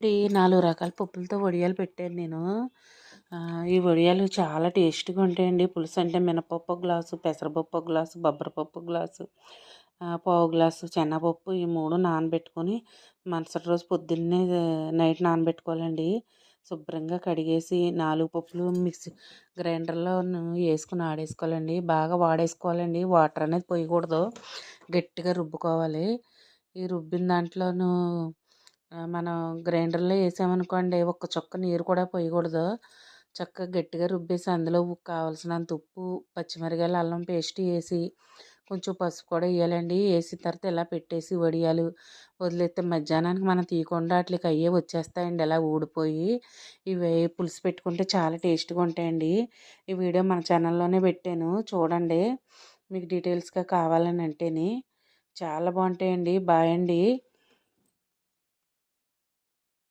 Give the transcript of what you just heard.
ఈ నాలుగు రకాల పప్పులతో వడియాలు పెట్టాను నేను. ఈ వడియాలు చాలా టేస్ట్గా ఉంటాయండి పులుసు అంటే మినపప్పు గ్లాసు పెసరపప్పు గ్లాసు బొబ్బరపప్పు గ్లాసు పావు గ్లాసు శనగపప్పు ఈ మూడు నానబెట్టుకొని మరుసటి రోజు పొద్దున్నే నైట్ నానబెట్టుకోవాలండి. శుభ్రంగా కడిగేసి నాలుగు పప్పులు మిక్సీ గ్రైండర్లో వేసుకుని ఆడేసుకోవాలండి. బాగా వాడేసుకోవాలండి. వాటర్ అనేది పోయకూడదు. గట్టిగా రుబ్బుకోవాలి. ఈ రుబ్బిన దాంట్లోనూ మనం గ్రైండర్లో వేసామనుకోండి ఒక్క చుక్క నీరు కూడా పోయకూడదు. చక్కగా గట్టిగా రుబ్బేసి అందులో ఉ- కావాల్సినంత ఉప్పు పచ్చిమిరకాయలు అల్లం పేస్ట్ వేసి కొంచెం పసుపు కూడా వేయాలండి. వేసిన తర్వాత ఇలా పెట్టేసి వడియాలు వదిలేస్తే మధ్యాహ్నానికి మనం తీయకుండా వాటికి అయ్యే వచ్చేస్తాయండి. ఇలా ఊడిపోయి ఇవి పులుసు పెట్టుకుంటే చాలా టేస్ట్గా ఉంటాయండి. ఈ వీడియో మన ఛానల్లోనే పెట్టాను. చూడండి మీకు డీటెయిల్స్గా కావాలని అంటేని. చాలా బాగుంటాయండి. బాయ్ అండి.